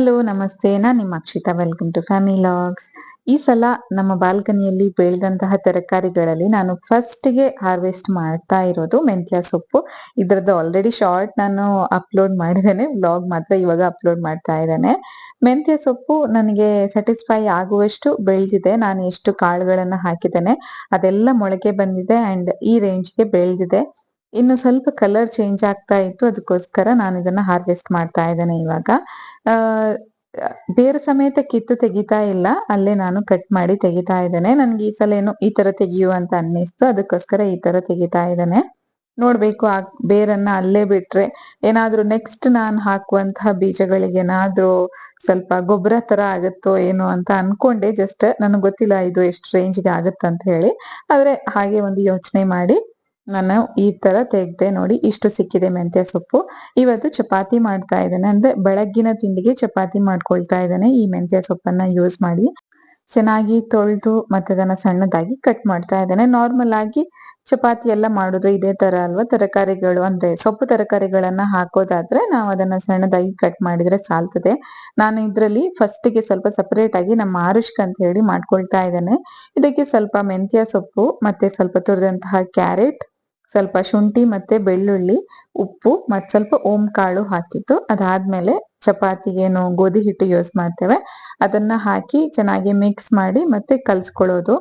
Hello, ನಮಸ್ತೆ. ನಾನು ನಿಮ್ಮ Akshita welcome to family logs. ಈ ಸಲ ನಮ್ಮ ಬಾಲ್ಕನಿಯಲ್ಲಿ ಬೆಳೆದಂತಹ ತರಕಾರಿಗಳಲ್ಲಿ ನಾನು ಫಸ್ಟ್ಗೆ ಹಾರ್ವೆಸ್ಟ್ ಮಾಡ್ತಾ ಇರೋದು ಮೆಂತ್ಯ ಸೊಪ್ಪು. ಇದರದ್ದು ಆಲ್ರೆಡಿ ಶಾರ್ಟ್ ನಾನು ಅಪ್ಲೋಡ್ ಮಾಡಿದ್ದೇನೆ. ವ್ಲಾಗ್ ಮಾತ್ರ ಇವಾಗ ಅಪ್ಲೋಡ್ ಮಾಡ್ತಾ ಇದ್ದೇನೆ. ಮೆಂತ್ಯ ಸೊಪ್ಪು ನನಗೆ ಸ್ಯಾಟಿಸ್ಫೈ ಆಗುವಷ್ಟು ಬೆಳೆದಿದೆ. ನಾನು ಎಷ್ಟು ಕಾಳುಗಳನ್ನು ಹಾಕಿದ್ದೇನೆ ಅದೆಲ್ಲ ಮೊಳಕೆ ಬಂದಿದೆ ಅಂಡ್ ಈ ರೇಂಜ್ಗೆ ಬೆಳೆದಿದೆ. ಇನ್ನು ಸ್ವಲ್ಪ ಕಲರ್ ಚೇಂಜ್ ಆಗ್ತಾ ಇತ್ತು. ಅದಕ್ಕೋಸ್ಕರ ನಾನು ಇದನ್ನ ಹಾರ್ವೆಸ್ಟ್ ಮಾಡ್ತಾ ಇದ್ದೇನೆ ಇವಾಗ. ಬೇರು ಸಮೇತ ಕಿತ್ತು ತೆಗಿತಾ ಇಲ್ಲ. ಅಲ್ಲೇ ನಾನು ಕಟ್ ಮಾಡಿ ತೆಗಿತಾ ಇದ್ದೇನೆ. ನನ್ಗೆ ಈ ಸಲ ಏನು ಈ ತರ ತೆಗಿಯು ಅಂತ ಅನ್ನಿಸ್ತು. ಅದಕ್ಕೋಸ್ಕರ ಈ ತರ ತೆಗಿತಾ ಇದ್ದೇನೆ. ನೋಡ್ಬೇಕು ಆ ಬೇರನ್ನ ಅಲ್ಲೇ ಬಿಟ್ರೆ ಏನಾದ್ರೂ ನೆಕ್ಸ್ಟ್ ನಾನು ಹಾಕುವಂತಹ ಬೀಜಗಳಿಗೆ ಏನಾದ್ರೂ ಸ್ವಲ್ಪ ಗೊಬ್ಬರ ತರ ಆಗುತ್ತೋ ಏನೋ ಅಂತ ಅನ್ಕೊಂಡೆ. ಜಸ್ಟ್ ನನಗೆ ಗೊತ್ತಿಲ್ಲ ಇದು ಎಷ್ಟು ರೇಂಜ್ಗೆ ಆಗುತ್ತಂತ ಹೇಳಿ. ಆದ್ರೆ ಹಾಗೆ ಒಂದು ಯೋಚನೆ ಮಾಡಿ ನಾನು ಈ ತರ ತೆಗ್ದೆ ನೋಡಿ ಇಷ್ಟು ಸಿಕ್ಕಿದೆ ಮೆಂತ್ಯ ಸೊಪ್ಪು. ಇವತ್ತು ಚಪಾತಿ ಮಾಡ್ತಾ ಇದ್ದೇನೆ. ಅಂದ್ರೆ ಬೆಳಗ್ಗಿನ ತಿಂಡಿಗೆ ಚಪಾತಿ ಮಾಡ್ಕೊಳ್ತಾ ಇದ್ದೇನೆ ಈ ಮೆಂತ್ಯ ಸೊಪ್ಪನ್ನ ಯೂಸ್ ಮಾಡಿ. ಚೆನ್ನಾಗಿ ತೊಳೆದು ಮತ್ತೆ ಅದನ್ನ ಸಣ್ಣದಾಗಿ ಕಟ್ ಮಾಡ್ತಾ ಇದ್ದೇನೆ. ನಾರ್ಮಲ್ ಆಗಿ ಚಪಾತಿ ಎಲ್ಲ ಮಾಡೋದು ಇದೇ ತರ ಅಲ್ವಾ? ತರಕಾರಿಗಳು ಅಂದ್ರೆ ಸೊಪ್ಪು ತರಕಾರಿಗಳನ್ನ ಹಾಕೋದಾದ್ರೆ ನಾವು ಅದನ್ನ ಸಣ್ಣದಾಗಿ ಕಟ್ ಮಾಡಿದ್ರೆ ಸಾಲ್ತದೆ. ನಾನು ಇದ್ರಲ್ಲಿ ಫಸ್ಟ್ಗೆ ಸ್ವಲ್ಪ ಸಪರೇಟ್ ಆಗಿ ನಮ್ಮ ಆರುಷ್ಕ್ ಅಂತ ಹೇಳಿ ಮಾಡ್ಕೊಳ್ತಾ ಇದ್ದೇನೆ. ಇದಕ್ಕೆ ಸ್ವಲ್ಪ ಮೆಂತ್ಯ ಸೊಪ್ಪು ಮತ್ತೆ ಸ್ವಲ್ಪ ತುರಿದಂತಹ ಕ್ಯಾರೆಟ್ ಸ್ವಲ್ಪ ಶುಂಠಿ ಮತ್ತೆ ಬೆಳ್ಳುಳ್ಳಿ, ಉಪ್ಪು ಮತ್ತೆ ಸ್ವಲ್ಪ ಓಂ ಕಾಳು ಹಾಕಿತ್ತು ಅದಾದ್ಮೇಲೆ ಚಪಾತಿಗೇನು ಗೋಧಿ ಹಿಟ್ಟು ಯೂಸ್ ಮಾಡ್ತೇವೆ. ಅದನ್ನ ಹಾಕಿ ಚೆನ್ನಾಗಿ ಮಿಕ್ಸ್ ಮಾಡಿ ಮತ್ತೆ ಕಲ್ಸ್ಕೊಳ್ಳೋದು.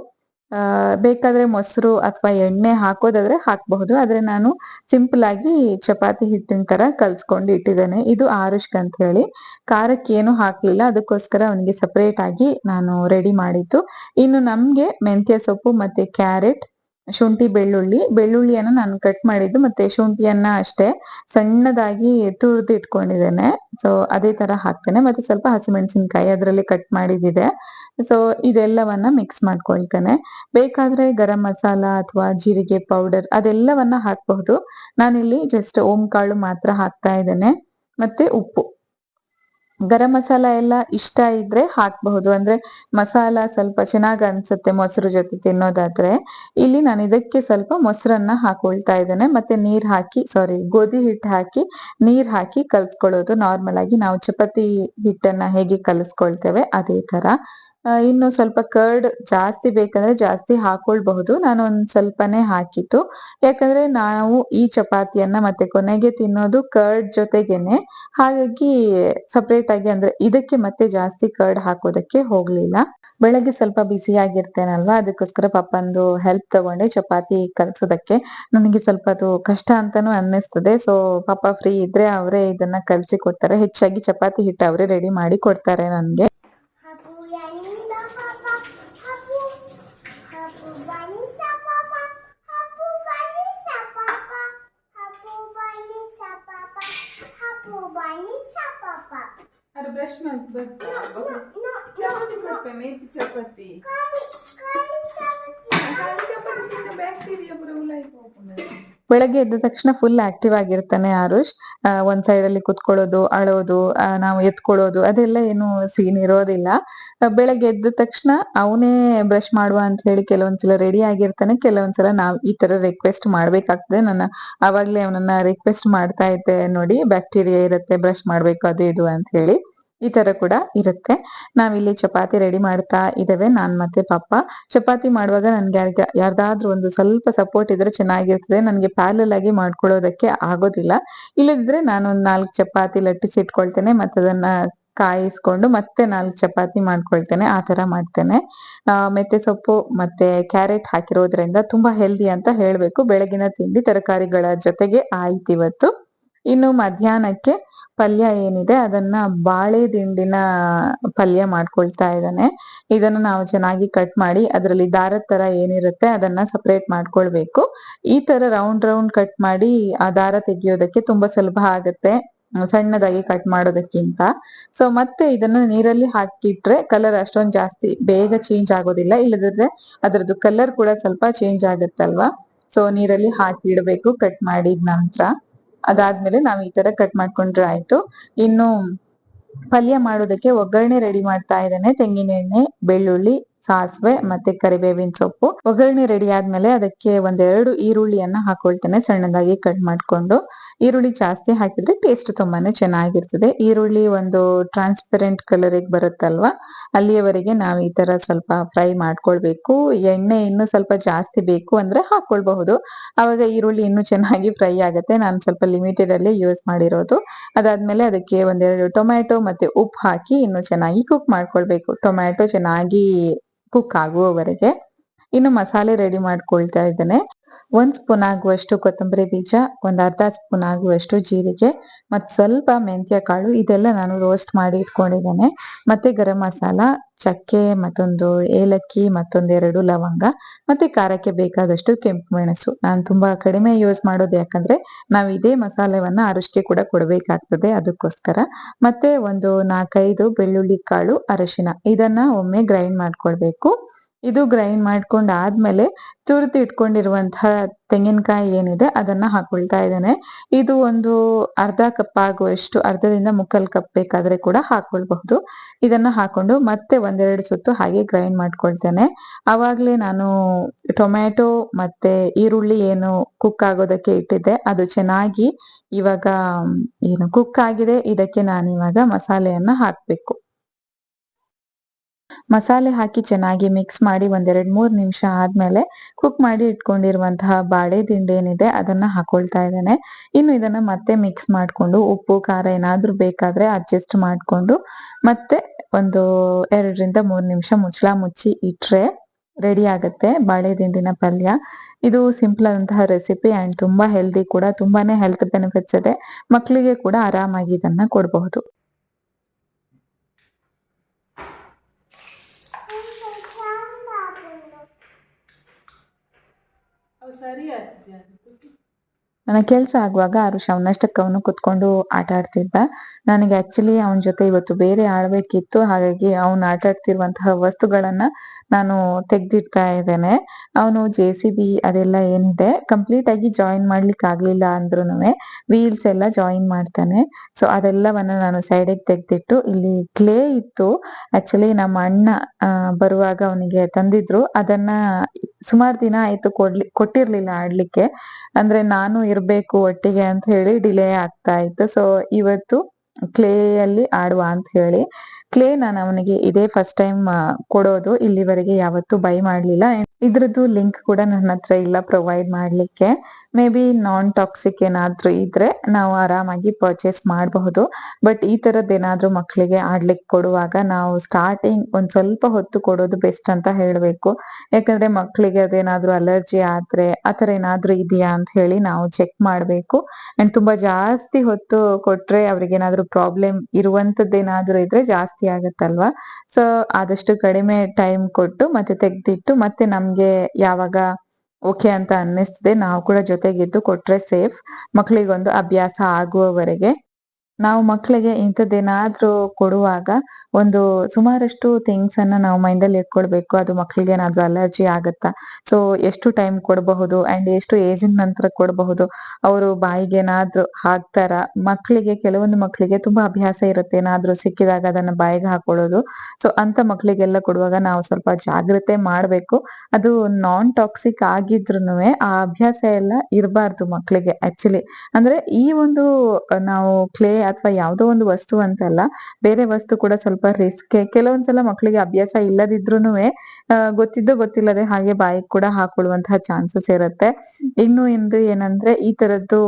ಬೇಕಾದ್ರೆ ಮೊಸರು ಅಥವಾ ಎಣ್ಣೆ ಹಾಕೋದಾದ್ರೆ ಹಾಕಬಹುದು. ಆದ್ರೆ ನಾನು ಸಿಂಪಲ್ ಆಗಿ ಚಪಾತಿ ಹಿಟ್ಟಿನ ತರ ಕಲ್ಸ್ಕೊಂಡು ಇಟ್ಟಿದ್ದೇನೆ. ಇದು ಆರುಷ್ಕ್ ಅಂತ ಹೇಳಿ. ಖಾರಕ್ಕೆ ಏನು ಹಾಕ್ಲಿಲ್ಲ. ಅದಕ್ಕೋಸ್ಕರ ಅವನಿಗೆ ಸಪರೇಟ್ ಆಗಿ ನಾನು ರೆಡಿ ಮಾಡಿದ್ದು. ಇನ್ನು ನಮ್ಗೆ ಮೆಂತ್ಯ ಸೊಪ್ಪು ಮತ್ತೆ ಕ್ಯಾರೆಟ್ ಶುಂಠಿ ಬೆಳ್ಳುಳ್ಳಿ, ಬೆಳ್ಳುಳ್ಳಿಯನ್ನ ನಾನು ಕಟ್ ಮಾಡಿದ್ದು ಮತ್ತೆ ಶುಂಠಿಯನ್ನ ಅಷ್ಟೇ ಸಣ್ಣದಾಗಿ ತುರಿದು ಇಟ್ಕೊಂಡಿದ್ದೇನೆ. ಸೊ ಅದೇ ತರ ಹಾಕ್ತೇನೆ. ಮತ್ತೆ ಸ್ವಲ್ಪ ಹಸಿಮೆಣಸಿನ್ಕಾಯಿ ಅದರಲ್ಲಿ ಕಟ್ ಮಾಡಿದಿದೆ ಸೊ ಇದೆಲ್ಲವನ್ನ ಮಿಕ್ಸ್ ಮಾಡ್ಕೊಳ್ತೇನೆ. ಬೇಕಾದ್ರೆ ಗರಂ ಮಸಾಲ ಅಥವಾ ಜೀರಿಗೆ ಪೌಡರ್ ಅದೆಲ್ಲವನ್ನ ಹಾಕಬಹುದು. ನಾನಿಲ್ಲಿ ಜಸ್ಟ್ ಓಂ ಕಾಳು ಮಾತ್ರ ಹಾಕ್ತಾ ಇದ್ದೇನೆ. ಮತ್ತೆ ಉಪ್ಪು. ಗರಂ ಮಸಾಲ ಎಲ್ಲ ಇಷ್ಟ ಇದ್ರೆ ಹಾಕ್ಬಹುದು. ಅಂದ್ರೆ ಮಸಾಲ ಸ್ವಲ್ಪ ಚೆನ್ನಾಗ್ ಅನ್ಸುತ್ತೆ ಮೊಸರು ಜೊತೆ ತಿನ್ನೋದಾದ್ರೆ. ಇಲ್ಲಿ ನಾನು ಇದಕ್ಕೆ ಸ್ವಲ್ಪ ಮೊಸರನ್ನ ಹಾಕೊಳ್ತಾ ಇದ್ದೇನೆ. ಮತ್ತೆ ನೀರ್ ಹಾಕಿ ಸಾರಿ ಗೋಧಿ ಹಿಟ್ಟು ಹಾಕಿ, ನೀರ್ ಹಾಕಿ ಕಲ್ಸ್ಕೊಳ್ಳೋದು. ನಾರ್ಮಲ್ ಆಗಿ ನಾವು ಚಪಾತಿ ಹಿಟ್ಟನ್ನ ಹೇಗೆ ಕಲಿಸ್ಕೊಳ್ತೇವೆ, ಅದೇ ತರ. ಇನ್ನು ಸ್ವಲ್ಪ ಕರ್ಡ್ ಜಾಸ್ತಿ ಬೇಕಂದ್ರೆ ಜಾಸ್ತಿ ಹಾಕೊಳ್ಬಹುದು. ನಾನು ಒಂದ್ ಸ್ವಲ್ಪನೇ ಹಾಕಿತ್ತು ಯಾಕಂದ್ರೆ ನಾವು ಈ ಚಪಾತಿಯನ್ನ ಮತ್ತೆ ಕೊನೆಗೆ ತಿನ್ನೋದು ಕರ್ಡ್ ಜೊತೆಗೇನೆ. ಹಾಗಾಗಿ ಸಪ್ರೇಟ್ ಆಗಿ ಅಂದ್ರೆ ಇದಕ್ಕೆ ಮತ್ತೆ ಜಾಸ್ತಿ ಕರ್ಡ್ ಹಾಕೋದಕ್ಕೆ ಹೋಗ್ಲಿಲ್ಲ. ಬೆಳಗ್ಗೆ ಸ್ವಲ್ಪ ಬಿಸಿ ಆಗಿರ್ತೇನಲ್ವಾ? ಅದಕ್ಕೋಸ್ಕರ ಪಪ್ಪಂದು ಹೆಲ್ಪ್ ತಗೊಂಡೆ ಚಪಾತಿ ಕಲ್ಸೋದಕ್ಕೆ. ನನಗೆ ಸ್ವಲ್ಪ ಅದು ಕಷ್ಟ ಅಂತಾನು ಅನ್ನಿಸ್ತದೆ. ಸೊ ಪಾಪ ಫ್ರೀ ಇದ್ರೆ ಅವರೇ ಇದನ್ನ ಕಲ್ಸಿ ಕೊಡ್ತಾರೆ. ಹೆಚ್ಚಾಗಿ ಚಪಾತಿ ಹಿಟ್ಟು ಅವರೇ ರೆಡಿ ಮಾಡಿ ಕೊಡ್ತಾರೆ ನನ್ಗೆ. ಅದು ಬ್ರಷ್ ಮಾಡಿ ಬರ್ತಾ ಚಪಾತಿ ಕೊಡ್ಪೆ ಮೇಥಿ ಚಪಾತಿ ಕಾಲಿ ಚಪಾತಿ ತಿಂದ ಬ್ಯಾಕ್ಟೀರಿಯಾ ಪುರ ಉಲಾಯಿ ಹೋಗ್ತಾರೆ ಬೆಳಗ್ಗೆ ಎದ್ದ ತಕ್ಷಣ ಫುಲ್ ಆಕ್ಟಿವ್ ಆಗಿರ್ತಾನೆ ಆರುಷ್. ಒಂದ್ ಸೈಡ್ ಅಲ್ಲಿ ಕುತ್ಕೊಳ್ಳೋದು, ಅಳೋದು ನಾವು ಎತ್ಕೊಳ್ಳೋದು, ಅದೆಲ್ಲ ಏನು ಸೀನ್ ಇರೋದಿಲ್ಲ. ಬೆಳಗ್ಗೆ ಎದ್ದ ತಕ್ಷಣ ಅವನೇ ಬ್ರಷ್ ಮಾಡುವ ಅಂತ ಹೇಳಿ ಕೆಲವೊಂದ್ಸಲ ರೆಡಿ ಆಗಿರ್ತಾನೆ, ಕೆಲವೊಂದ್ಸಲ ನಾವ್ ಈ ತರ ರಿಕ್ವೆಸ್ಟ್ ಮಾಡ್ಬೇಕಾಗ್ತದೆ. ನನ್ನ ಅವಾಗ್ಲೇ ಅವನನ್ನ ರಿಕ್ವೆಸ್ಟ್ ಮಾಡ್ತಾ ಇದ್ದೆ ನೋಡಿ ಬ್ಯಾಕ್ಟೀರಿಯಾ ಇರುತ್ತೆ ಬ್ರಷ್ ಮಾಡ್ಬೇಕು, ಅದು ಇದು ಅಂತ ಹೇಳಿ. ಈ ತರ ಕೂಡ ಇರುತ್ತೆ. ನಾವಿಲ್ಲಿ ಚಪಾತಿ ರೆಡಿ ಮಾಡ್ತಾ ಇದ್ದೇವೆ. ನಾನ್ ಮತ್ತೆ ಪಾಪ. ಚಪಾತಿ ಮಾಡುವಾಗ ನನ್ಗೆ ಯಾರ್ದಾದ್ರೂ ಒಂದು ಸ್ವಲ್ಪ ಸಪೋರ್ಟ್ ಇದ್ರೆ ಚೆನ್ನಾಗಿರ್ತದೆ. ನನ್ಗೆ ಪ್ಯಾರಲ್ ಆಗಿ ಮಾಡ್ಕೊಳ್ಳೋದಕ್ಕೆ ಆಗೋದಿಲ್ಲ. ಇಲ್ಲದಿದ್ರೆ ನಾನು ಒಂದ್ ನಾಲ್ಕು ಚಪಾತಿ ಲಟ್ಟಿಸಿ ಇಟ್ಕೊಳ್ತೇನೆ. ಮತ್ತೆ ಅದನ್ನ ಕಾಯಿಸ್ಕೊಂಡು ಮತ್ತೆ ನಾಲ್ಕು ಚಪಾತಿ ಮಾಡ್ಕೊಳ್ತೇನೆ. ಆ ತರ ಮಾಡ್ತೇನೆ. ಆ ಮೆಂತ್ಯ ಸೊಪ್ಪು, ಮತ್ತೆ ಕ್ಯಾರೆಟ್ ಹಾಕಿರೋದ್ರಿಂದ ತುಂಬಾ ಹೆಲ್ದಿ ಅಂತ ಹೇಳ್ಬೇಕು. ಬೆಳಗಿನ ತಿಂಡಿ ತರಕಾರಿಗಳ ಜೊತೆಗೆ ಆಯ್ತು ಇವತ್ತು ಇನ್ನು ಮಧ್ಯಾಹ್ನಕ್ಕೆ ಪಲ್ಯ ಏನಿದೆ ಅದನ್ನ ಬಾಳೆ ದಿಂಡಿನ ಪಲ್ಯ ಮಾಡ್ಕೊಳ್ತಾ ಇದ್ದಾನೆ. ಇದನ್ನ ನಾವು ಚೆನ್ನಾಗಿ ಕಟ್ ಮಾಡಿ ಅದರಲ್ಲಿ ದಾರದ ತರ ಏನಿರುತ್ತೆ ಅದನ್ನ ಸಪರೇಟ್ ಮಾಡ್ಕೊಳ್ಬೇಕು. ಈ ತರ ರೌಂಡ್ ರೌಂಡ್ ಕಟ್ ಮಾಡಿ ಆ ದಾರ ತೆಗಿಯೋದಕ್ಕೆ ತುಂಬಾ ಸುಲಭ ಆಗುತ್ತೆ, ಸಣ್ಣದಾಗಿ ಕಟ್ ಮಾಡೋದಕ್ಕಿಂತ. ಸೊ ಮತ್ತೆ ಇದನ್ನ ನೀರಲ್ಲಿ ಹಾಕಿಟ್ರೆ ಕಲರ್ ಅಷ್ಟೊಂದ್ ಜಾಸ್ತಿ, ಬೇಗ ಚೇಂಜ್ ಆಗೋದಿಲ್ಲ. ಇಲ್ಲದಿದ್ರೆ ಅದರದ್ದು ಕಲರ್ ಕೂಡ ಸ್ವಲ್ಪ ಚೇಂಜ್ ಆಗುತ್ತಲ್ವಾ? ಸೊ ನೀರಲ್ಲಿ ಹಾಕಿ ಇಡಬೇಕು ಕಟ್ ಮಾಡಿದ ನಂತರ. ಅದಾದ್ಮೇಲೆ ನಾವ್ ಈ ತರ ಕಟ್ ಮಾಡ್ಕೊಂಡ್ರೆ ಆಯ್ತು. ಇನ್ನು ಪಲ್ಯ ಮಾಡೋದಕ್ಕೆ ಒಗ್ಗರಣೆ ರೆಡಿ ಮಾಡ್ತಾ ಇದ್ದೇನೆ. ತೆಂಗಿನೆಣ್ಣೆ ಬೆಳ್ಳುಳ್ಳಿ ಸಾಸಿವೆ ಮತ್ತೆ ಕರಿಬೇವಿನ ಸೊಪ್ಪು. ಒಗ್ಗರಣೆ ರೆಡಿ ಆದ್ಮೇಲೆ ಅದಕ್ಕೆ ಒಂದೆರಡು ಈರುಳ್ಳಿಯನ್ನ ಹಾಕೊಳ್ತೇನೆ, ಸಣ್ಣದಾಗಿ ಕಟ್ ಮಾಡ್ಕೊಂಡು. ಈರುಳ್ಳಿ ಜಾಸ್ತಿ ಹಾಕಿದ್ರೆ ಟೇಸ್ಟ್ ತುಂಬಾನೇ ಚೆನ್ನಾಗಿರ್ತದೆ. ಈರುಳ್ಳಿ ಒಂದು ಟ್ರಾನ್ಸ್ಪರೆಂಟ್ ಕಲರಿಗೆ ಬರುತ್ತಲ್ವಾ, ಅಲ್ಲಿಯವರೆಗೆ ನಾವು ಈ ತರ ಸ್ವಲ್ಪ ಫ್ರೈ ಮಾಡ್ಕೊಳ್ಬೇಕು. ಎಣ್ಣೆ ಇನ್ನು ಸ್ವಲ್ಪ ಜಾಸ್ತಿ ಬೇಕು ಅಂದ್ರೆ ಹಾಕೊಳ್ಬಹುದು. ಅವಾಗ ಈರುಳ್ಳಿ ಇನ್ನೂ ಚೆನ್ನಾಗಿ ಫ್ರೈ ಆಗುತ್ತೆ. ನಾನು ಸ್ವಲ್ಪ ಲಿಮಿಟೆಡ್ ಅಲ್ಲಿ ಯೂಸ್ ಮಾಡಿರೋದು. ಅದಾದ್ಮೇಲೆ ಅದಕ್ಕೆ ಒಂದೆರಡು ಟೊಮ್ಯಾಟೊ ಮತ್ತೆ ಉಪ್ಪು ಹಾಕಿ ಇನ್ನು ಚೆನ್ನಾಗಿ ಕುಕ್ ಮಾಡ್ಕೊಳ್ಬೇಕು. ಟೊಮ್ಯಾಟೊ ಚೆನ್ನಾಗಿ ಕುಕ್ ಆಗುವವರೆಗೆ ಇನ್ನು ಮಸಾಲೆ ರೆಡಿ ಮಾಡ್ಕೊಳ್ತಾ ಇದ್ದೇನೆ. ಒಂದ್ ಸ್ಪೂನ್ ಆಗುವಷ್ಟು ಕೊತ್ತಂಬರಿ ಬೀಜ, ಒಂದ್ ಅರ್ಧ ಸ್ಪೂನ್ ಆಗುವಷ್ಟು ಜೀರಿಗೆ ಮತ್ ಸ್ವಲ್ಪ ಮೆಂತ್ಯ ಕಾಳು ಇದೆಲ್ಲ ನಾನು ರೋಸ್ಟ್ ಮಾಡಿ ಇಟ್ಕೊಂಡಿದ್ದೇನೆ. ಮತ್ತೆ ಗರಂ ಮಸಾಲ, ಚಕ್ಕೆ ಮತ್ತೊಂದು ಏಲಕ್ಕಿ ಮತ್ತೊಂದೆರಡು ಲವಂಗ, ಮತ್ತೆ ಖಾರಕ್ಕೆ ಬೇಕಾದಷ್ಟು ಕೆಂಪು ಮೆಣಸು. ನಾನು ತುಂಬಾ ಕಡಿಮೆ ಯೂಸ್ ಮಾಡೋದು ಯಾಕಂದ್ರೆ, ನಾವು ಇದೇ ಮಸಾಲೆವನ್ನ ಅರಿಶಿಗೆ ಕೂಡ ಕೊಡಬೇಕಾಗ್ತದೆ ಅದಕ್ಕೋಸ್ಕರ. ಮತ್ತೆ ಒಂದು ನಾಲ್ಕೈದು ಬೆಳ್ಳುಳ್ಳಿ ಕಾಳು ಅರಶಿನ, ಇದನ್ನ ಒಮ್ಮೆ ಗ್ರೈಂಡ್ ಮಾಡ್ಕೊಳ್ಬೇಕು. ಇದು ಗ್ರೈಂಡ್ ಮಾಡ್ಕೊಂಡ್ ಆದ್ಮೇಲೆ ತುರಿದು ಇಟ್ಕೊಂಡಿರುವಂತಹ ತೆಂಗಿನಕಾಯಿ ಏನಿದೆ ಅದನ್ನ ಹಾಕೊಳ್ತಾ ಇದ್ದೇನೆ. ಇದು ಒಂದು ಅರ್ಧ ಕಪ್ ಆಗುವಷ್ಟು, ಅರ್ಧದಿಂದ ಮುಕ್ಕಲ್ ಕಪ್ ಬೇಕಾದ್ರೆ ಕೂಡ ಹಾಕೊಳ್ಬಹುದು. ಇದನ್ನ ಹಾಕೊಂಡು ಮತ್ತೆ ಒಂದೆರಡು ಸುತ್ತು ಹಾಗೆ ಗ್ರೈಂಡ್ ಮಾಡ್ಕೊಳ್ತೇನೆ. ಅವಾಗ್ಲೇ ನಾನು ಟೊಮ್ಯಾಟೊ ಮತ್ತೆ ಈರುಳ್ಳಿ ಏನು ಕುಕ್ ಆಗೋದಕ್ಕೆ ಇಟ್ಟಿದ್ದೆ. ಅದು ಚೆನ್ನಾಗಿ ಇವಾಗ, ಏನು ಕುಕ್ ಆಗಿದೆ. ಇದಕ್ಕೆ ನಾನು ಇವಾಗ ಮಸಾಲೆಯನ್ನ ಹಾಕ್ಬೇಕು. ಮಸಾಲೆ ಹಾಕಿ ಚೆನ್ನಾಗಿ ಮಿಕ್ಸ್ ಮಾಡಿ ಒಂದೆರಡು ಮೂರು ನಿಮಿಷ ಆದ್ಮೇಲೆ ಕುಕ್ ಮಾಡಿ ಇಟ್ಕೊಂಡಿರುವಂತಹ ಬಾಳೆ ದಿಂಡು ಏನಿದೆ ಅದನ್ನ ಹಾಕೊಳ್ತಾ ಇದ್ದಾನೆ. ಇನ್ನು ಇದನ್ನ ಮತ್ತೆ ಮಿಕ್ಸ್ ಮಾಡ್ಕೊಂಡು ಉಪ್ಪು, ಖಾರ ಏನಾದ್ರೂ ಬೇಕಾದ್ರೆ ಅಡ್ಜಸ್ಟ್ ಮಾಡ್ಕೊಂಡು ಮತ್ತೆ ಒಂದು ಎರಡರಿಂದ ಮೂರು ನಿಮಿಷ ಮುಚ್ಚಳ ಮುಚ್ಚಿ ಇಟ್ರೆ ರೆಡಿ ಆಗುತ್ತೆ ಬಾಳೆ ದಿಂಡಿನ ಪಲ್ಯ. ಇದು ಸಿಂಪಲ್ ಆದಂತಹ ರೆಸಿಪಿ ಅಂಡ್ ತುಂಬಾ ಹೆಲ್ದಿ ಕೂಡ, ತುಂಬಾನೇ ಹೆಲ್ತ್ ಬೆನಿಫಿಟ್ಸ್ ಇದೆ. ಮಕ್ಕಳಿಗೆ ಕೂಡ ಆರಾಮಾಗಿ ಇದನ್ನ ಕೊಡಬಹುದು. ಅವು ಸರಿ ಆಗ್ತದೆ ಅದು ನನ್ನ ಕೆಲಸ ಆಗುವಾಗ ಆರುಷ್ ಅವನಷ್ಟಕ್ಕೆ ಅವನು ಕುತ್ಕೊಂಡು ಆಟ ಆಡ್ತಿದ್ದ. ನನಗೆ ಆಕ್ಚುಲಿ ಅವನ ಜೊತೆ ಇವತ್ತು ಬೇರೆ ಆಡ್ಬೇಕಿತ್ತು. ಹಾಗಾಗಿ ಅವನು ಆಟ ಆಡ್ತಿರುವಂತಹ ವಸ್ತುಗಳನ್ನ ನಾನು ತೆಗ್ದಿಡ್ತಾ ಇದ್ದೇನೆ. ಅವನು ಜೆ ಸಿ ಬಿ ಅದೆಲ್ಲ ಏನಿದೆ ಕಂಪ್ಲೀಟ್ ಆಗಿ ಜಾಯಿನ್ ಮಾಡ್ಲಿಕ್ಕೆ ಆಗ್ಲಿಲ್ಲ ಅಂದ್ರೂ ವೀಲ್ಸ್ ಎಲ್ಲ ಜಾಯಿನ್ ಮಾಡ್ತಾನೆ. ಸೊ ಅದೆಲ್ಲವನ್ನ ನಾನು ಸೈಡಿಗೆ ತೆಗ್ದಿಟ್ಟು ಇಲ್ಲಿ ಕ್ಲೇ ಇತ್ತು. ಆಕ್ಚುಲಿ ನಮ್ಮ ಅಣ್ಣ ಬರುವಾಗ ಅವನಿಗೆ ತಂದಿದ್ರು. ಅದನ್ನ ಸುಮಾರು ದಿನ ಆಯ್ತು ಕೊಡ್ಲಿ, ಕೊಟ್ಟಿರ್ಲಿಲ್ಲ ಆಡ್ಲಿಕ್ಕೆ. ಅಂದ್ರೆ ನಾನು ಇರ್ಬೇಕು ಒಟ್ಟಿಗೆ ಅಂತ ಹೇಳಿ ಡಿಲೇ ಆಗ್ತಾ ಇತ್ತು. ಸೊ ಇವತ್ತು ಕ್ಲೇ ಅಲ್ಲಿ ಆಡುವ ಅಂತ ಹೇಳಿ. ಕ್ಲೇ ನಾನು ಅವನಿಗೆ ಇದೇ ಫಸ್ಟ್ ಟೈಮ್ ಕೊಡೋದು. ಇಲ್ಲಿವರೆಗೆ ಯಾವತ್ತೂ ಬೈ ಮಾಡಲಿಲ್ಲ. ಇದ್ರದ್ದು ಲಿಂಕ್ ಕೂಡ ನನ್ನ ಹತ್ರ ಇಲ್ಲ ಪ್ರೊವೈಡ್ ಮಾಡಲಿಕ್ಕೆ. ಮೇ ಬಿ ನಾನ್ ಟಾಕ್ಸಿಕ್ ಏನಾದ್ರೂ ಇದ್ರೆ ನಾವು ಆರಾಮಾಗಿ ಪರ್ಚೇಸ್ ಮಾಡಬಹುದು. ಬಟ್ ಈ ತರದ್ ಏನಾದ್ರೂ ಮಕ್ಕಳಿಗೆ ಆಡ್ಲಿಕ್ಕೆ ಕೊಡುವಾಗ ನಾವು ಸ್ಟಾರ್ಟಿಂಗ್ ಒಂದ್ ಸ್ವಲ್ಪ ಹೊತ್ತು ಕೊಡೋದು ಬೆಸ್ಟ್ ಅಂತ ಹೇಳಬೇಕು. ಯಾಕಂದ್ರೆ ಮಕ್ಕಳಿಗೆ ಅದೇನಾದ್ರೂ ಅಲರ್ಜಿ ಆದ್ರೆ ಆತರ ಏನಾದ್ರೂ ಇದೆಯಾ ಅಂತ ಹೇಳಿ ನಾವು ಚೆಕ್ ಮಾಡಬೇಕು. ಅಂಡ್ ತುಂಬಾ ಜಾಸ್ತಿ ಹೊತ್ತು ಕೊಟ್ರೆ ಅವ್ರಿಗೆ ಏನಾದ್ರೂ ಪ್ರಾಬ್ಲಮ್ ಇರುವಂಥದ್ದೇನಾದರೂ ಇದ್ರೆ ಜಾಸ್ತಿ ಆಗತ್ತಲ್ವಾ? ಸೊ ಆದಷ್ಟು ಕಡಿಮೆ ಟೈಮ್ ಕೊಟ್ಟು ಮತ್ತೆ ತೆಗ್ದಿಟ್ಟು ಮತ್ತೆ ನಮ್ಗೆ ಯಾವಾಗ ಓಕೆ ಅಂತ ಅನ್ನಿಸ್ತದೆ, ನಾವು ಕೂಡ ಜೊತೆಗಿದ್ದು ಕೊಟ್ರೆ ಸೇಫ್ ಮಕ್ಳಿಗೊಂದು ಅಭ್ಯಾಸ ಆಗುವವರೆಗೆ. ನಾವು ಮಕ್ಕಳಿಗೆ ಇಂಥದ್ದೇನಾದ್ರೂ ಕೊಡುವಾಗ ಒಂದು ಸುಮಾರಷ್ಟು ಥಿಂಗ್ಸ್ ಅನ್ನ ನಾವು ಮೈಂಡ್ ಅಲ್ಲಿ ಇಟ್ಕೊಳ್ಬೇಕು. ಅದು ಮಕ್ಕಳಿಗೆ ಏನಾದ್ರೂ ಅಲರ್ಜಿ ಆಗತ್ತಾ? ಸೊ ಎಷ್ಟು ಟೈಮ್ ಕೊಡಬಹುದು ಅಂಡ್ ಎಷ್ಟು ಏಜಿನ ನಂತರ ಕೊಡಬಹುದು? ಅವರು ಬಾಯಿಗೆ ಏನಾದ್ರೂ ಹಾಕ್ತಾರ? ಮಕ್ಕಳಿಗೆ ಕೆಲವೊಂದು ಮಕ್ಕಳಿಗೆ ತುಂಬಾ ಅಭ್ಯಾಸ ಇರುತ್ತೆ. ಏನಾದ್ರೂ ಸಿಕ್ಕಿದಾಗ ಅದನ್ನ ಬಾಯಿಗೆ ಹಾಕೊಳ್ಳೋದು. ಸೊ ಅಂತ ಮಕ್ಕಳಿಗೆಲ್ಲ ಕೊಡುವಾಗ ನಾವು ಸ್ವಲ್ಪ ಜಾಗ್ರತೆ ಮಾಡ್ಬೇಕು. ಅದು ನಾನ್ ಟಾಕ್ಸಿಕ್ ಆಗಿದ್ರು ಆ ಅಭ್ಯಾಸ ಎಲ್ಲ ಇರಬಾರ್ದು ಮಕ್ಕಳಿಗೆ ಆಕ್ಚುಲಿ ಅಂದ್ರೆ ಈ ಒಂದು, ನಾವು ಕ್ಲೇ ಅಥವಾ ಯಾವುದೋ ಒಂದು ವಸ್ತು ಅಂತಲ್ಲ, ಬೇರೆ ವಸ್ತು ಕೂಡ ಸ್ವಲ್ಪ ರಿಸ್ಕ್ ಕೆಲವೊಂದ್ಸಲ ಮಕ್ಕಳಿಗೆ ಅಭ್ಯಾಸ ಇಲ್ಲದಿದ್ರು ಗೊತ್ತಿದ್ದೋ ಗೊತ್ತಿಲ್ಲದೆ ಹಾಗೆ ಬಾಯಿಗೆ ಕೂಡ ಹಾಕೊಳ್ಳುವಂತಹ ಚಾನ್ಸಸ್ ಇರುತ್ತೆ. ಇನ್ನು ಇಂದು ಏನಂದ್ರೆ, ಈ ತರದ್ದು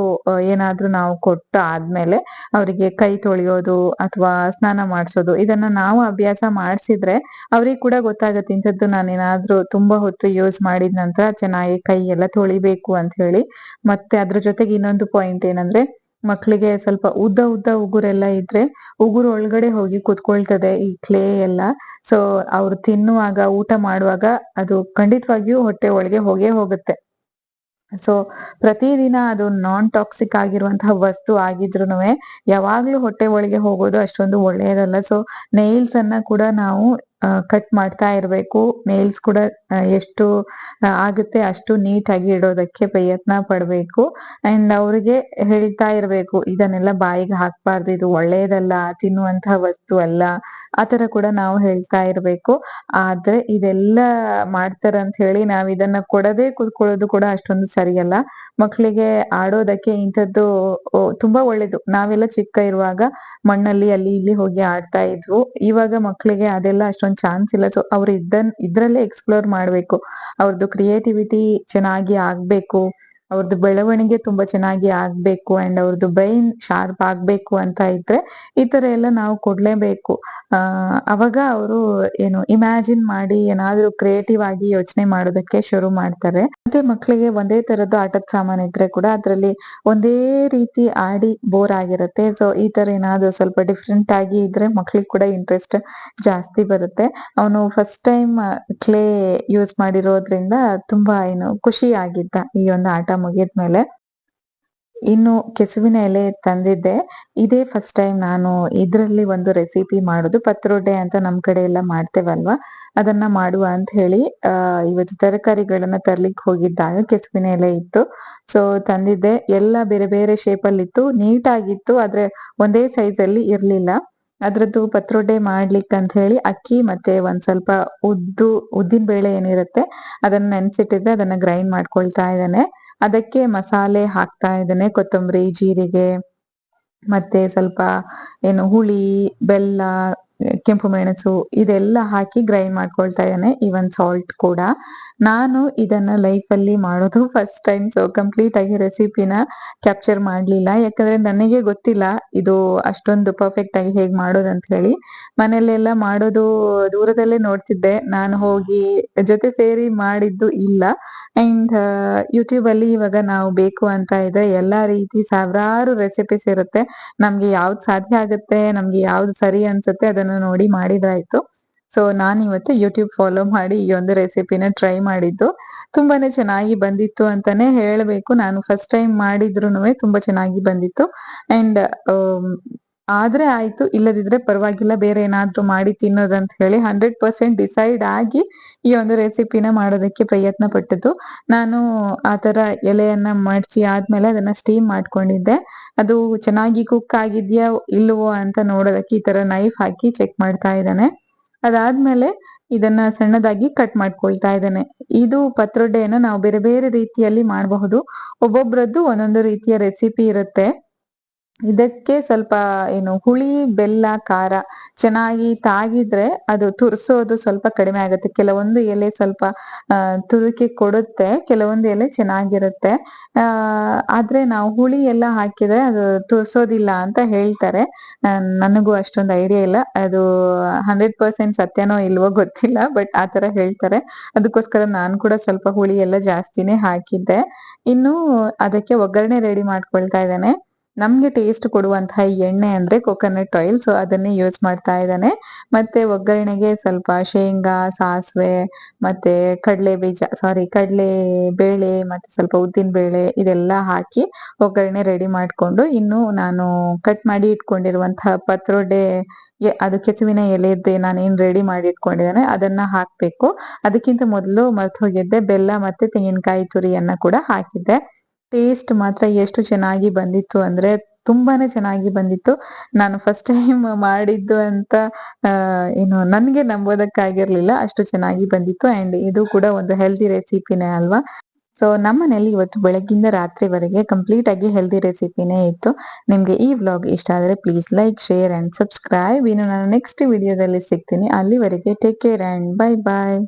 ಏನಾದ್ರೂ ನಾವು ಕೊಟ್ಟ ಆದ್ಮೇಲೆ ಅವರಿಗೆ ಕೈ ತೊಳೆಯೋದು ಅಥವಾ ಸ್ನಾನ ಮಾಡಿಸೋದು, ಇದನ್ನ ನಾವು ಅಭ್ಯಾಸ ಮಾಡಿಸಿದ್ರೆ ಅವ್ರಿಗೆ ಕೂಡ ಗೊತ್ತಾಗತ್ತೆ. ಇಂಥದ್ದು ನಾನೇನಾದ್ರೂ ತುಂಬಾ ಹೊತ್ತು ಯೂಸ್ ಮಾಡಿದ ನಂತರ ಚೆನ್ನಾಗಿ ಕೈ ಎಲ್ಲ ತೊಳಿಬೇಕು ಅಂತ ಹೇಳಿ ಮತ್ತೆ ಅದ್ರ ಜೊತೆಗೆ ಇನ್ನೊಂದು ಪಾಯಿಂಟ್ ಏನಂದ್ರೆ ಮಕ್ಕಳಿಗೆ ಸ್ವಲ್ಪ ಉದ್ದ ಉದ್ದ ಉಗುರೆಲ್ಲ ಇದ್ರೆ ಉಗುರು ಒಳಗಡೆ ಹೋಗಿ ಕುತ್ಕೊಳ್ತದೆ ಈ ಕ್ಲೇ ಎಲ್ಲ. ಸೊ ಅವ್ರು ತಿನ್ನುವಾಗ, ಊಟ ಮಾಡುವಾಗ ಅದು ಖಂಡಿತವಾಗಿಯೂ ಹೊಟ್ಟೆ ಒಳಗೆ ಹೋಗೇ ಹೋಗುತ್ತೆ. ಸೊ ಪ್ರತಿದಿನ ಅದು ನಾನ್ ಟಾಕ್ಸಿಕ್ ಆಗಿರುವಂತಹ ವಸ್ತು ಆಗಿದ್ರುನುವೆ ಯಾವಾಗ್ಲೂ ಹೊಟ್ಟೆ ಒಳಗೆ ಹೋಗೋದು ಅಷ್ಟೊಂದು ಒಳ್ಳೆಯದಲ್ಲ. ಸೊ ನೈಲ್ಸ್ ಅನ್ನ ಕೂಡ ನಾವು ಕಟ್ ಮಾಡ್ತಾ ಇರಬೇಕು. ನೇಲ್ಸ್ ಕೂಡ ಎಷ್ಟು ಆಗುತ್ತೆ ಅಷ್ಟು ನೀಟಾಗಿ ಇಡೋದಕ್ಕೆ ಪ್ರಯತ್ನ ಪಡಬೇಕು. ಅಂಡ್ ಅವ್ರಿಗೆ ಹೇಳ್ತಾ ಇರಬೇಕು, ಇದನ್ನೆಲ್ಲ ಬಾಯಿಗೆ ಹಾಕ್ಬಾರ್ದು, ಇದು ಒಳ್ಳೆಯದಲ್ಲ ತಿನ್ನುವಂತಹ ವಸ್ತು ಅಲ್ಲ ಆತರ ಕೂಡ ನಾವು ಹೇಳ್ತಾ ಇರಬೇಕು. ಆದ್ರೆ ಇದೆಲ್ಲ ಮಾಡ್ತಾರ ಅಂತ ಹೇಳಿ ನಾವ್ ಇದನ್ನ ಕೊಡದೆ ಕುತ್ಕೊಳ್ಳೋದು ಕೂಡ ಅಷ್ಟೊಂದು ಸರಿಯಲ್ಲ. ಮಕ್ಕಳಿಗೆ ಆಡೋದಕ್ಕೆ ಇಂಥದ್ದು ತುಂಬಾ ಒಳ್ಳೇದು. ನಾವೆಲ್ಲ ಚಿಕ್ಕ ಇರುವಾಗ ಮಣ್ಣಲ್ಲಿ, ಅಲ್ಲಿ, ಇಲ್ಲಿ ಹೋಗಿ ಆಡ್ತಾ ಇದ್ವು. ಇವಾಗ ಮಕ್ಕಳಿಗೆ ಅದೆಲ್ಲ ಅಷ್ಟೊಂದು ಚಾನ್ಸ್ ಇಲ್ಲ. ಸೊ ಅವ್ರು ಇದನ್ ಇದ್ರಲ್ಲೇ ಎಕ್ಸ್ಪ್ಲೋರ್ ಮಾಡ್ಬೇಕು. ಅವ್ರದ್ದು ಕ್ರಿಯೇಟಿವಿಟಿ ಚೆನ್ನಾಗಿ ಆಗ್ಬೇಕು. ಅವ್ರದ್ದು ಬೆಳವಣಿಗೆ ತುಂಬಾ ಚೆನ್ನಾಗಿ ಆಗ್ಬೇಕು ಅಂಡ್ ಅವ್ರದ್ದು ಬ್ರೈನ್ ಶಾರ್ಪ್ ಆಗ್ಬೇಕು ಅಂತ ಇದ್ರೆ ಈ ತರ ಎಲ್ಲ ನಾವು ಕೊಡ್ಲೇಬೇಕು. ಅವಾಗ ಅವರು ಏನು ಇಮ್ಯಾಜಿನ್ ಮಾಡಿ ಏನಾದ್ರೂ ಕ್ರಿಯೇಟಿವ್ ಆಗಿ ಯೋಚನೆ ಮಾಡೋದಕ್ಕೆ ಶುರು ಮಾಡ್ತಾರೆ. ಮತ್ತೆ ಮಕ್ಕಳಿಗೆ ಒಂದೇ ತರದ್ದು ಆಟದ ಸಾಮಾನು ಇದ್ರೆ ಕೂಡ ಅದ್ರಲ್ಲಿ ಒಂದೇ ರೀತಿ ಆಡಿ ಬೋರ್ ಆಗಿರುತ್ತೆ. ಸೊ ಈ ತರ ಏನಾದ್ರು ಸ್ವಲ್ಪ ಡಿಫ್ರೆಂಟ್ ಆಗಿ ಇದ್ರೆ ಮಕ್ಳಿಗೆ ಕೂಡ ಇಂಟ್ರೆಸ್ಟ್ ಜಾಸ್ತಿ ಬರುತ್ತೆ. ಅವನು ಫಸ್ಟ್ ಟೈಮ್ ಕ್ಲೇ ಯೂಸ್ ಮಾಡಿರೋದ್ರಿಂದ ತುಂಬಾ ಏನು ಖುಷಿ ಆಗಿದ್ದ ಈ ಒಂದು ಆಟ ಮುಗಿದ್ಮೇಲೆ ಇನ್ನು ಕೆಸುವಿನ ಎಲೆ ತಂದಿದ್ದೆ. ಇದೇ ಫಸ್ಟ್ ಟೈಮ್ ನಾನು ಇದ್ರಲ್ಲಿ ಒಂದು ರೆಸಿಪಿ ಮಾಡೋದು. ಪತ್ರೊಡೆ ಅಂತ ನಮ್ ಕಡೆ ಎಲ್ಲ ಮಾಡ್ತೇವಲ್ವಾ? ಅದನ್ನ ಮಾಡುವ ಅಂತ ಹೇಳಿ ಇವತ್ತು ತರಕಾರಿಗಳನ್ನ ತರ್ಲಿಕ್ಕೆ ಹೋಗಿದ್ದಾಗ. ಕೆಸುವಿನ ಎಲೆ ಇತ್ತು. ಸೊ ತಂದಿದ್ದೆ. ಎಲ್ಲ ಬೇರೆ ಬೇರೆ ಶೇಪ್ ಅಲ್ಲಿ ಇತ್ತು. ನೀಟ್ ಆಗಿತ್ತು ಆದ್ರೆ ಒಂದೇ ಸೈಜ್ ಅಲ್ಲಿ ಇರ್ಲಿಲ್ಲ. ಅದ್ರದ್ದು ಪತ್ರೊಡೆ ಮಾಡ್ಲಿಕ್ಕೆ ಅಂತ ಹೇಳಿ ಅಕ್ಕಿ ಮತ್ತೆ ಒಂದ್ ಸ್ವಲ್ಪ ಉದ್ದು, ಉದ್ದಿನ ಬೇಳೆ ಏನಿರುತ್ತೆ, ಅದನ್ನ ನೆನ್ಸಿಟ್ಟಿದ್ದೆ. ಅದನ್ನ ಗ್ರೈಂಡ್ ಮಾಡ್ಕೊಳ್ತಾ ಇದ್ದೇನೆ. ಅದಕ್ಕೆ ಮಸಾಲೆ ಹಾಕ್ತಾ ಇದ್ದೇನೆ, ಕೊತ್ತಂಬರಿ, ಜೀರಿಗೆ, ಮತ್ತೆ ಸ್ವಲ್ಪ ಏನು ಹುಳಿ, ಬೆಲ್ಲ, ಕೆಂಪು ಮೆಣಸು ಇದೆಲ್ಲ ಹಾಕಿ ಗ್ರೈಂಡ್ ಮಾಡ್ಕೊಳ್ತಾ ಇದ್ದೇನೆ ಈವನ್ ಸಾಲ್ಟ್ ಕೂಡ. ನಾನು ಇದನ್ನ ಲೈಫ್ ಅಲ್ಲಿ ಮಾಡೋದು ಫಸ್ಟ್ ಟೈಮ್ ಸೊ ಕಂಪ್ಲೀಟ್ ಆಗಿ ರೆಸಿಪಿನ ಕ್ಯಾಪ್ಚರ್ ಮಾಡ್ಲಿಲ್ಲ. ಯಾಕಂದ್ರೆ ನನಗೆ ಗೊತ್ತಿಲ್ಲ ಇದು ಅಷ್ಟೊಂದು ಪರ್ಫೆಕ್ಟ್ ಆಗಿ ಹೇಗ್ ಮಾಡೋದು ಅಂತ ಹೇಳಿ. ಮನೆಯಲ್ಲೆಲ್ಲ ಮಾಡೋದು ದೂರದಲ್ಲೇ ನೋಡ್ತಿದ್ದೆ. ನಾನು ಹೋಗಿ ಜೊತೆ ಸೇರಿ ಮಾಡಿದ್ದು ಇಲ್ಲ. ಅಂಡ್ ಯೂಟ್ಯೂಬ್ ಅಲ್ಲಿ ಇವಾಗ ನಾವು ಬೇಕು ಅಂತ ಇದ್ರೆ ಎಲ್ಲಾ ರೀತಿ ಸಾವಿರಾರು ರೆಸಿಪೀಸ್ ಇರುತ್ತೆ. ನಮ್ಗೆ ಯಾವ್ದು ಸಾಧ್ಯ ಆಗುತ್ತೆ, ನಮ್ಗೆ ಯಾವ್ದು ಸರಿ ಅನ್ಸುತ್ತೆ ಅದನ್ನ ನೋಡಿ ಮಾಡಿದ್ರಾಯ್ತು ಸೊ ನಾನ್ ಇವತ್ತು ಯೂಟ್ಯೂಬ್ ಫಾಲೋ ಮಾಡಿ ಈ ಒಂದು ರೆಸಿಪಿನ ಟ್ರೈ ಮಾಡಿದ್ದು. ತುಂಬಾನೇ ಚೆನ್ನಾಗಿ ಬಂದಿತ್ತು ಅಂತಾನೆ ಹೇಳಬೇಕು. ನಾನು ಫಸ್ಟ್ ಟೈಮ್ ಮಾಡಿದ್ರು ತುಂಬಾ ಚೆನ್ನಾಗಿ ಬಂದಿತ್ತು. ಅಂಡ್ ಆದ್ರೆ ಆಯ್ತು, ಇಲ್ಲದಿದ್ರೆ ಪರವಾಗಿಲ್ಲ, ಬೇರೆ ಏನಾದ್ರೂ ಮಾಡಿ ತಿನ್ನೋದಂತ ಹೇಳಿ ಹಂಡ್ರೆಡ್ ಪರ್ಸೆಂಟ್ ಡಿಸೈಡ್ ಆಗಿ ಈ ಒಂದು ರೆಸಿಪಿನ ಮಾಡೋದಕ್ಕೆ ಪ್ರಯತ್ನ ಪಟ್ಟದ್ದು. ನಾನು ಆ ತರ ಎಲೆಯನ್ನ ಮಡ್ಚಿ ಆದ್ಮೇಲೆ ಅದನ್ನ ಸ್ಟೀಮ್ ಮಾಡ್ಕೊಂಡಿದ್ದೆ. ಅದು ಚೆನ್ನಾಗಿ ಕುಕ್ ಆಗಿದ್ಯಾ, ಇಲ್ವೋ ಅಂತ ನೋಡೋದಕ್ಕೆ ಈ ತರ ನೈಫ್ ಹಾಕಿ ಚೆಕ್ ಮಾಡ್ತಾ ಇದ್ದಾನೆ. ಅದಾದ್ಮೇಲೆ ಇದನ್ನ ಸಣ್ಣದಾಗಿ ಕಟ್ ಮಾಡ್ಕೊಳ್ತಾ ಇದ್ದೇನೆ. ಇದು ಪತ್ರೊಡೆಯನ್ನ ನಾವು ಬೇರೆ ಬೇರೆ ರೀತಿಯಲ್ಲಿ ಮಾಡಬಹುದು. ಒಬ್ಬೊಬ್ರದ್ದು ಒಂದೊಂದು ರೀತಿಯ ರೆಸಿಪಿ ಇರುತ್ತೆ. ಇದಕ್ಕೆ ಸ್ವಲ್ಪ ಏನು ಹುಳಿ, ಬೆಲ್ಲ, ಖಾರ ಚೆನ್ನಾಗಿ ತಾಗಿದ್ರೆ ಅದು ತುರ್ಸೋದು ಸ್ವಲ್ಪ ಕಡಿಮೆ ಆಗುತ್ತೆ. ಕೆಲವೊಂದು ಎಲೆ ಸ್ವಲ್ಪ ತುರುಕಿ ಕೊಡುತ್ತೆ, ಕೆಲವೊಂದು ಎಲೆ ಚೆನ್ನಾಗಿರುತ್ತೆ. ಆದ್ರೆ ನಾವು ಹುಳಿ ಎಲ್ಲ ಹಾಕಿದ್ರೆ ಅದು ತುರ್ಸೋದಿಲ್ಲ ಅಂತ ಹೇಳ್ತಾರೆ. ನಾನ್- ನನಗೂ ಅಷ್ಟೊಂದು ಐಡಿಯಾ ಇಲ್ಲ. ಅದು ಹಂಡ್ರೆಡ್ ಪರ್ಸೆಂಟ್ ಸತ್ಯನೋ ಇಲ್ವೋ ಗೊತ್ತಿಲ್ಲ ಬಟ್ ಆ ತರ ಹೇಳ್ತಾರೆ. ಅದಕ್ಕೋಸ್ಕರ ನಾನು ಕೂಡ ಸ್ವಲ್ಪ ಹುಳಿ ಎಲ್ಲ ಜಾಸ್ತಿನೇ ಹಾಕಿದ್ದೆ. ಇನ್ನು ಅದಕ್ಕೆ ಒಗ್ಗರಣೆ ರೆಡಿ ಮಾಡ್ಕೊಳ್ತಾ ಇದ್ದೇನೆ. ನಮ್ಗೆ ಟೇಸ್ಟ್ ಕೊಡುವಂತಹ ಎಣ್ಣೆ ಅಂದ್ರೆ ಕೊಕೊನಟ್ ಆಯಿಲ್ ಸೊ ಅದನ್ನೇ ಯೂಸ್ ಮಾಡ್ತಾ ಇದ್ದಾನೆ. ಮತ್ತೆ ಒಗ್ಗರಣೆಗೆ ಸ್ವಲ್ಪ ಶೇಂಗಾ, ಸಾಸಿವೆ, ಮತ್ತೆ ಕಡಲೆ ಬೀಜ ಸಾರಿ ಕಡಲೆ ಬೇಳೆ, ಮತ್ತೆ ಸ್ವಲ್ಪ ಉದ್ದಿನ ಬೇಳೆ ಇದೆಲ್ಲ ಹಾಕಿ ಒಗ್ಗರಣೆ ರೆಡಿ ಮಾಡ್ಕೊಂಡು ಇನ್ನು ನಾನು ಕಟ್ ಮಾಡಿ ಇಟ್ಕೊಂಡಿರುವಂತಹ ಪತ್ರೊಡೆ ಅದು ಕೆಸುವಿನ ಎಲೆಯದ್ದೇ ನಾನು ಏನ್ ರೆಡಿ ಮಾಡಿ ಇಟ್ಕೊಂಡಿದ್ದೇನೆ, ಅದನ್ನ ಹಾಕ್ಬೇಕು. ಅದಕ್ಕಿಂತ ಮೊದಲು ಮರ್ತು ಹೋಗಿದ್ದೆ ಬೆಲ್ಲ ಮತ್ತೆ ತೆಂಗಿನಕಾಯಿ ತುರಿಯನ್ನ ಕೂಡ ಹಾಕಿದ್ದೆ. ಟೇಸ್ಟ್ ಮಾತ್ರ ಎಷ್ಟು ಚೆನ್ನಾಗಿ ಬಂದಿತ್ತು ಅಂದ್ರೆ ತುಂಬಾನೇ ಚೆನ್ನಾಗಿ ಬಂದಿತ್ತು. ನಾನು ಫಸ್ಟ್ ಟೈಮ್ ಮಾಡಿದ್ದು ಅಂತ ಏನು ನನ್ಗೆ ನಂಬೋದಕ್ಕಾಗಿರ್ಲಿಲ್ಲ, ಅಷ್ಟು ಚೆನ್ನಾಗಿ ಬಂದಿತ್ತು ಅಂಡ್ ಇದು ಕೂಡ ಒಂದು ಹೆಲ್ದಿ ರೆಸಿಪಿನೇ ಅಲ್ವಾ? ಸೊ ನಮ್ಮನೇಲಿ ಇವತ್ತು ಬೆಳಗ್ಗಿಂದ ರಾತ್ರಿವರೆಗೆ ಕಂಪ್ಲೀಟ್ ಆಗಿ ಹೆಲ್ದಿ ರೆಸಿಪಿನೇ ಇತ್ತು. ನಿಮ್ಗೆ ಈ ವ್ಲಾಗ್ ಇಷ್ಟ ಆದರೆ please like share and subscribe ಇನ್ನು ನಾನು ನೆಕ್ಸ್ಟ್ ವಿಡಿಯೋದಲ್ಲಿ ಸಿಗ್ತೀನಿ. ಅಲ್ಲಿವರೆಗೆ take care and bye bye